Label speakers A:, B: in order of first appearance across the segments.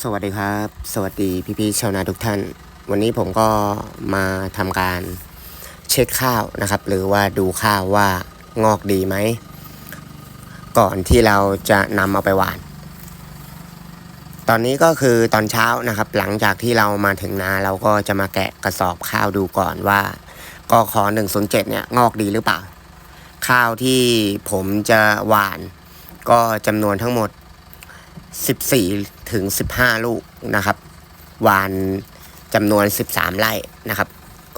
A: สวัสดีครับ สวัสดีพี่ๆชาวนาทุกท่าน วันนี้ผมก็มาทำการเช็คข้าวนะครับ หรือว่าดูข้าวว่างอกดีไหม ก่อนที่เราจะนำเอาไปหวาน ตอนนี้ก็คือตอนเช้านะครับ หลังจากที่เรามาถึงนาเราก็จะมาแกะกระสอบข้าวดูก่อนว่ากขอ107เจ็ดเนี่ยงอกดีหรือเปล่า ข้าวที่ผมจะหวาน ก็จำนวนทั้งหมด 14 ถึง 15 ลูกนะครับหวานจำนวน 13 ไร่นะครับ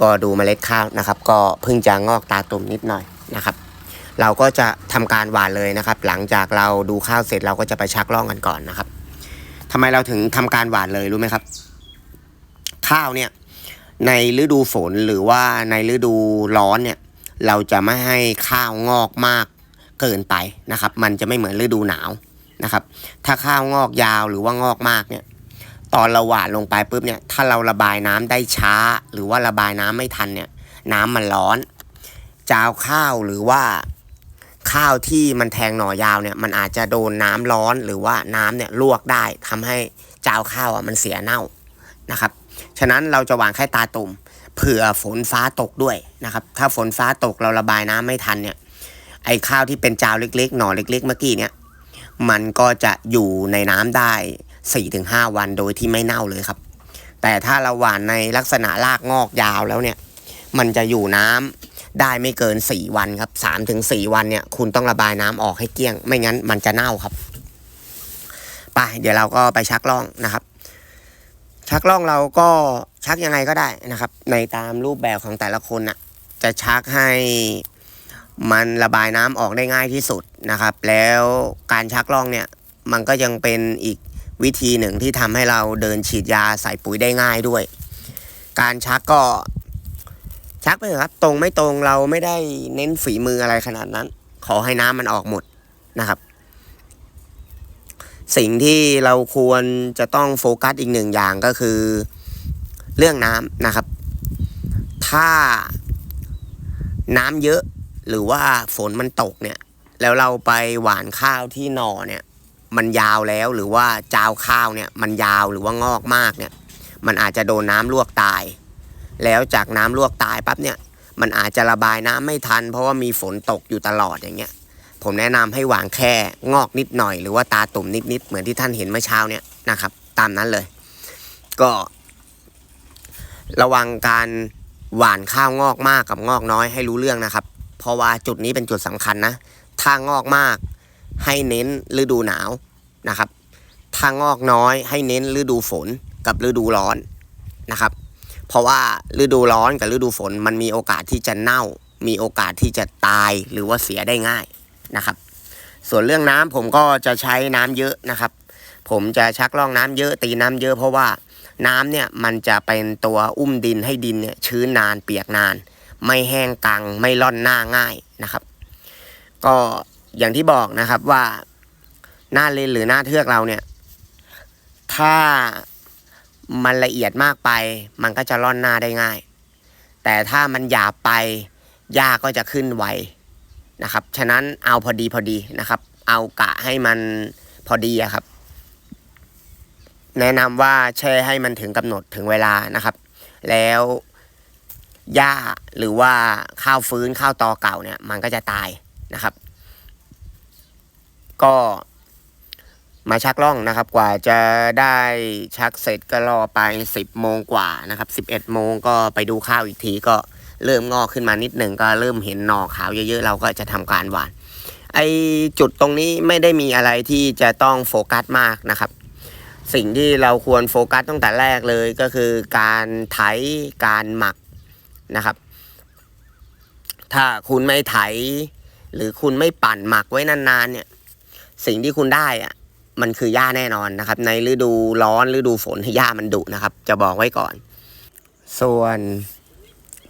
A: ก็ดูเมล็ดข้าวนะครับ ก็เพิ่งจะงอกตาตุ่มนิดหน่อยนะครับ เราก็จะทำการหวานเลยนะครับ หลังจากเราดูข้าวเสร็จเราก็จะไปชักล่องกันก่อนนะครับทำไมเราถึงทำการหวานเลยรู้ไหมครับ ข้าวเนี่ยในฤดูฝนหรือว่าในฤดูร้อนเนี่ย เราจะไม่ให้ข้าวงอกมากเกินไปนะครับ มันจะไม่เหมือนฤดูหนาว นะครับ ถ้าข้าวงอกยาวหรือว่างอกมากเนี่ย ตอนเราหว่านลงไปปุ๊บเนี่ย ถ้าเราระบายน้ำได้ช้า หรือว่าระบายน้ำไม่ทันเนี่ย น้ำมันร้อนจาวข้าวหรือว่าข้าวที่มันแทงหน่อยาวเนี่ย มันอาจจะโดนน้ำร้อนหรือว่าน้ำเนี่ยลวกได้ทำให้จาวข้าวอะมันเสียเน่านะครับ ฉะนั้นเราจะหว่านแค่ตาตุ่มเผื่อฝนฟ้าตกด้วยนะครับ ถ้าฝนฟ้าตกเราระบายน้ำไม่ทันเนี่ย ไอ้ข้าวที่เป็นจาวเล็กๆ หน่อเล็ก ๆ เมื่อกี้เนี่ย มันก็จะอยู่ในน้ำได้ 4-5 วันโดยที่ไม่เน่าเลยครับ แต่ถ้าเราหว่านในลักษณะรากงอกยาวแล้วเนี่ย มันจะอยู่น้ำได้ไม่เกิน 4 วันครับ 3-4 วันเนี่ยคุณต้องระบายน้ำออกให้เกลี้ยง ไม่งั้นมันจะเน่าครับ ไปเดี๋ยวเราก็ไปชักล่องนะครับ ชักล่องเราก็ชักยังไงก็ได้นะครับ ในตามรูปแบบของแต่ละคนน่ะจะชักให้ มันระบายน้ำออกได้ง่ายที่สุดนะครับ แล้วการชักล่องเนี่ยมันก็ยังเป็นอีกวิธีหนึ่งที่ทำให้เราเดินฉีดยาใส่ปุ๋ยได้ง่ายด้วย การชักก็ชักไปเถอะครับ ตรงไม่ตรงเราไม่ได้เน้นฝีมืออะไรขนาดนั้น ขอให้น้ำมันออกหมดนะครับ สิ่งที่เราควรจะต้องโฟกัสอีกหนึ่งอย่างก็คือเรื่องน้ำนะครับ ถ้าน้ำเยอะ หรือว่าฝนมันตกเนี่ย แล้วเราไปหว่านข้าวที่หน่อเนี่ย มันยาวแล้วหรือว่าจาวข้าวเนี่ย มันยาวหรือว่างอกมากเนี่ย มันอาจจะโดนน้ำลวกตาย แล้วจากน้ำลวกตายปั๊บเนี่ยมันอาจจะระบายน้ำไม่ทัน เพราะว่ามีฝนตกอยู่ตลอดอย่างเงี้ย ผมแนะนำให้หว่านแค่งอกนิดหน่อย หรือว่าตาตุ่มนิดๆเหมือนที่ท่านเห็นเมื่อเช้าเนี่ยนะครับ ตามนั้นเลย ก็ ระวังการหว่านข้าวงอกมากกับงอกน้อยให้รู้เรื่องนะครับ เพราะว่าจุดนี้เป็นจุดสำคัญนะ ถ้างอกมากให้เน้นฤดูหนาวนะครับ ถ้างอกน้อยให้เน้นฤดูฝนกับฤดูร้อนนะครับ เพราะว่าฤดูร้อนกับฤดูฝนมันมีโอกาสที่จะเน่า มีโอกาสที่จะตายหรือว่าเสียได้ง่ายนะครับ ส่วนเรื่องน้ำผมก็จะใช้น้ำเยอะนะครับ ผมจะชักล่องน้ำเยอะตีน้ำเยอะเพราะว่าน้ำเนี่ยมันจะเป็นตัวอุ้มดินให้ดินเนี่ยชื้นนานเปียกนาน ไม่แห้งกังไม่ร่อนหน้าง่ายนะครับ ก็อย่างที่บอกนะครับว่าหน้าเลนหรือหน้าเทือกเราเนี่ย ถ้ามันละเอียดมากไป มันก็จะร่อนหน้าได้ง่าย แต่ถ้ามันหยาบไปหญ้าก็จะขึ้นไวนะครับ ฉะนั้นเอาพอดีพอดีนะครับ เอากะให้มันพอดีครับ แนะนำว่าแช่ให้มันถึงกำหนดถึงเวลานะครับ แล้ว หญ้าหรือว่าข้าวฟื้นข้าวตอเก่าเนี่ย มันก็จะตายนะครับ ก็มาชักล่องนะครับ กว่าจะได้ชักเสร็จก็รอไปสิบโมงกว่านะครับสิบเอ็ดโมงก็ไปดูข้าวอีกทีก็เริ่มงอกขึ้นมานิดหนึ่งก็เริ่มเห็นหน่อขาวเยอะๆ เราก็จะทำการหว่าน ไอจุดตรงนี้ไม่ได้มีอะไรที่จะต้องโฟกัสมากนะครับ สิ่งที่เราควรโฟกัสตั้งแต่แรกเลยก็คือการไถการหมัก นะครับ ถ้าคุณไม่ไถ หรือคุณไม่ปั่นหมักไว้นานๆเนี่ย สิ่งที่คุณได้อะมันคือหญ้าแน่นอนนะครับ ในฤดูร้อนฤดูฝนหญ้ามันดุนะครับ จะบอกไว้ก่อน ส่วน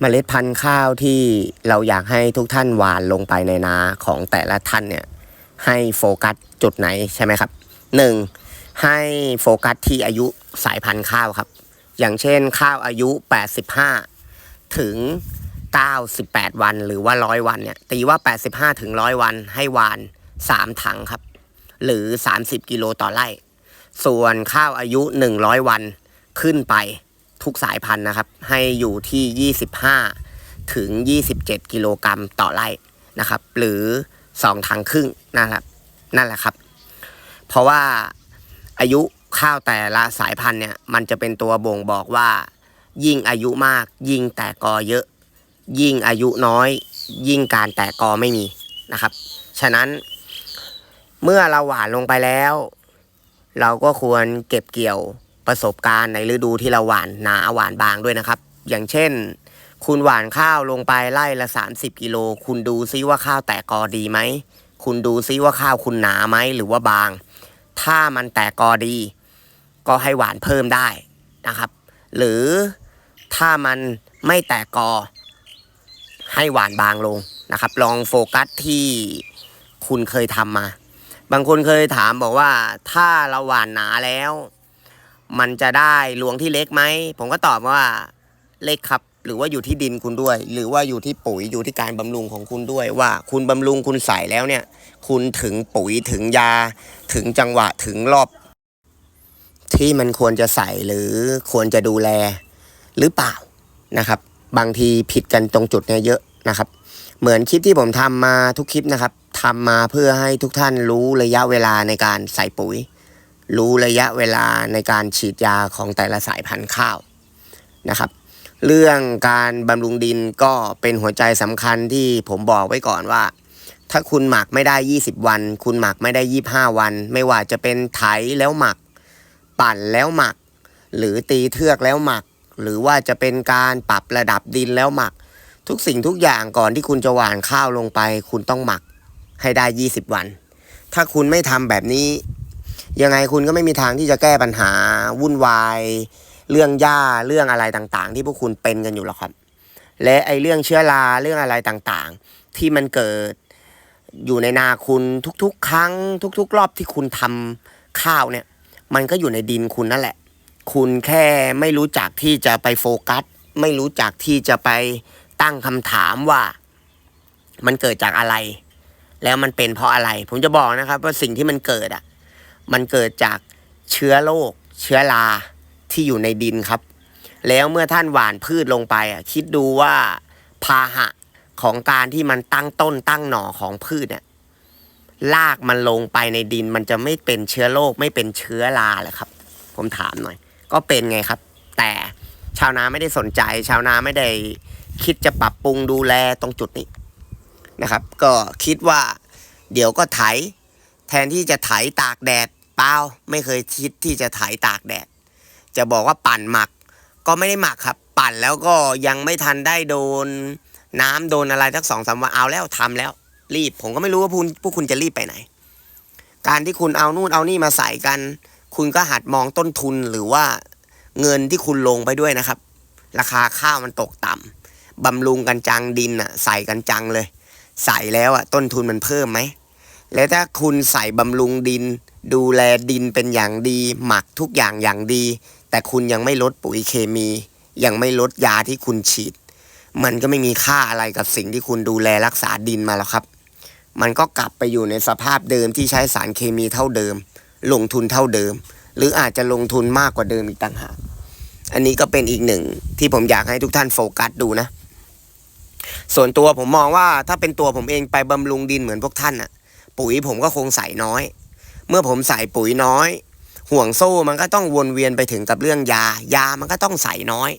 A: เมล็ดพันธุ์ข้าวที่เราอยากให้ทุกท่านหว่านลงไปในนาของแต่ละท่านเนี่ยให้โฟกัสจุดไหนใช่ไหมครับหนึ่งให้โฟกัสที่อายุสายพันธุ์ข้าวครับ อย่างเช่นข้าวอายุ 85 ถึง 98 วันหรือว่า 100 วันเนี่ย ตีว่า 85 ถึง 100 วันให้วาน 3 ถังครับ หรือ 30 กิโลต่อไร่ ส่วนข้าวอายุ 100 วันขึ้นไปทุกสายพันธุ์นะครับ ให้อยู่ที่ 25 ถึง 27 กิโลกรัมต่อไร่นะครับ หรือ 2 ถังครึ่งนะครับนั่นแหละครับ เพราะว่าอายุข้าวแต่ละสายพันธุ์เนี่ย มันจะเป็นตัวบ่งบอกว่า ยิ่งอายุมาก ยิ่งแตกกอเยอะ ยิ่งอายุน้อย ยิ่งการแตกกอไม่มีนะครับ ฉะนั้น เมื่อเราหวานลงไปแล้ว เราก็ควรเก็บเกี่ยวประสบการณ์ในฤดูที่เราหวานหนาหวานบางด้วยนะครับ อย่างเช่น คุณหวานข้าวลงไปไล่ละ 30 กิโล คุณดูซิว่าข้าวแตกกอดีไหม คุณดูซิว่าข้าวคุณหนาไหมหรือว่าบาง ถ้ามันแตกกอดี ก็ให้หวานเพิ่มได้นะครับ หรือ ถ้ามันไม่แตกกอ ให้หวานบางลงนะครับ ลองโฟกัสที่คุณเคยทำมา บางคนเคยถามบอกว่าถ้าเราหวานหนาแล้ว มันจะได้รวงที่เล็กไหม ผมก็ตอบว่าเล็กครับ หรือว่าอยู่ที่ดินคุณด้วย หรือว่าอยู่ที่ปุ๋ยอยู่ที่การบำรุงของคุณด้วยว่าคุณบำรุงคุณใส่แล้วเนี่ย คุณถึงปุ๋ยถึงยา ถึงจังหวะถึงรอบที่มันควรจะใส่หรือควรจะดูแล หรือเปล่านะครับ บางทีผิดกันตรงจุดเนี้ยเยอะนะครับ เหมือนคลิปที่ผมทำมาทุกคลิปนะครับทำมาเพื่อให้ทุกท่านรู้ระยะเวลาในการใส่ปุ๋ย รู้ระยะเวลาในการฉีดยาของแต่ละสายพันธุ์ข้าวนะครับ เรื่องการบำรุงดินก็เป็นหัวใจสำคัญที่ผมบอกไว้ก่อนว่า ถ้าคุณหมักไม่ได้ 20 วัน คุณหมักไม่ได้ 25 วัน ไม่ว่าจะเป็นไถแล้วหมัก ปั่นแล้วหมัก หรือตีเทือกแล้วหมัก หรือว่าจะเป็นการปรับระดับดินแล้วหมัก ทุกสิ่งทุกอย่างก่อนที่คุณจะหว่านข้าวลงไป คุณต้องหมักให้ได้ 20 วัน ถ้าคุณไม่ทำแบบนี้ ยังไงคุณก็ไม่มีทางที่จะแก้ปัญหาวุ่นวายเรื่องหญ้าเรื่องอะไรต่างๆ ที่พวกคุณเป็นกันอยู่หรอกครับ และไอเรื่องเชื้อราเรื่องอะไรต่างๆ ที่มันเกิดอยู่ในนาคุณทุกๆ ครั้ง ทุก ๆ รอบที่คุณทำข้าวเนี่ย มันก็อยู่ในดินคุณนั่นแหละ คุณแค่ไม่รู้จักที่จะไปโฟกัส ไม่รู้จักที่จะไปตั้งคำถามว่า มันเกิดจากอะไร แล้วมันเป็นเพราะอะไร ผมจะบอกนะครับ ว่าสิ่งที่มันเกิดอะ มันเกิดจากเชื้อโรคเชื้อราที่อยู่ในดินครับ แล้วเมื่อท่านหว่านพืชลงไปอะ คิดดูว่าพาหะของการที่มันตั้งต้นตั้งหน่อของพืชเนี่ยลากมันลงไปในดิน มันจะไม่เป็นเชื้อโรคไม่เป็นเชื้อราเลยครับ ผมถามหน่อย ก็เป็นไงครับ แต่ชาวนาไม่ได้สนใจ ชาวนาไม่ได้คิดจะปรับปรุงดูแลตรงจุดนี้นะครับ ก็คิดว่าเดี๋ยวก็ไถ แทนที่จะไถตากแดดเปล่าไม่เคยคิดที่จะไถตากแดด จะบอกว่าปั่นหมัก ก็ไม่ได้หมักครับ ปั่นแล้วก็ยังไม่ทันได้โดนน้ำโดนอะไรสักสองสามวันเอาแล้วทำแล้ว รีบผมก็ไม่รู้ว่าพวกคุณจะรีบไปไหน การที่คุณเอานู่นเอานี่มาใส่กัน คุณก็หัดมองต้นทุนหรือว่าเงินที่คุณลงไปด้วยนะครับ ราคาข้าวมันตกต่ำบำรุงกันจังดินอะ ใส่กันจังเลย ใส่แล้วอะ ต้นทุนมันเพิ่มไหมแล้วถ้าคุณใส่บำรุงดิน ดูแลดินเป็นอย่างดี หมักทุกอย่างอย่างดี แต่คุณยังไม่ลดปุ๋ยเคมี ยังไม่ลดยาที่คุณฉีด มันก็ไม่มีค่าอะไรกับสิ่งที่คุณดูแลรักษาดินมาแล้วครับ มันก็กลับไปอยู่ในสภาพเดิมที่ใช้สารเคมีเท่าเดิม ลงทุนเท่าเดิม หรืออาจจะลงทุนมากกว่าเดิมอีกต่างหากอันนี้ก็เป็นอีกหนึ่งที่ผมอยากให้ทุกท่านโฟกัสดูนะ ส่วนตัวผมมองว่าถ้าเป็นตัวผมเองไปบำรุงดินเหมือนพวกท่านอะปุ๋ยผมก็คงใส่น้อย เมื่อผมใส่ปุ๋ยน้อย ห่วงโซ่มันก็ต้องวนเวียนไปถึงกับเรื่องยา ยามันก็ต้องใส่น้อย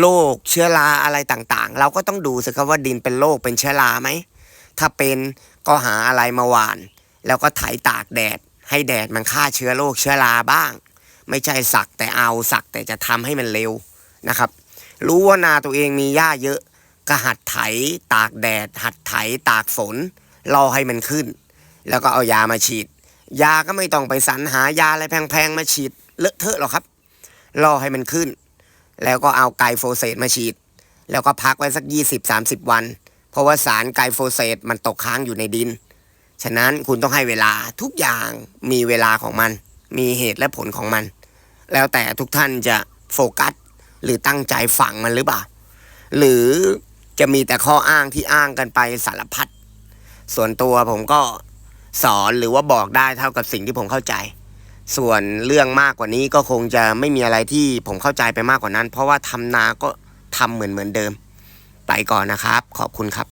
A: โรคเชื้อราอะไรต่างๆ เราก็ต้องดูสิครับว่าดินเป็นโรคเป็นเชื้อราไหม ถ้าเป็นก็หาอะไรมาหว่าน แล้วก็ไถตากแดด ให้แดดมันฆ่าเชื้อโรคเชื้อราบ้าง ไม่ใช่สักแต่เอาสักแต่จะทำให้มันเร็วนะครับ รู้ว่านาตัวเองมีหญ้าเยอะ ก็หัดไถตากแดด หัดไถตากฝนรอให้มันขึ้น แล้วก็เอายามาฉีด ยาก็ไม่ต้องไปสรรหายาอะไรแพงๆมาฉีดเลอะเทอะหรอกครับรอให้มันขึ้น แล้วก็เอาไกลโฟเสตมาฉีด แล้วก็พักไว้สัก 20-30 วัน เพราะว่าสารไกลโฟเสตมันตกค้างอยู่ในดิน ฉะนั้นคุณต้องให้เวลาทุกอย่างมีเวลาของมัน มีเหตุและผลของมัน แล้วแต่ทุกท่านจะโฟกัส หรือตั้งใจฝังมันหรือเปล่า หรือจะมีแต่ข้ออ้างที่อ้างกันไปสารพัดส่วนตัวผมก็สอนหรือว่าบอกได้เท่ากับสิ่งที่ผมเข้าใจ ส่วนเรื่องมากกว่านี้ก็คงจะไม่มีอะไรที่ผมเข้าใจไปมากกว่านั้น เพราะว่าทำนาก็ทำเหมือนเหมือนเดิม ไปก่อนนะครับ ขอบคุณครับ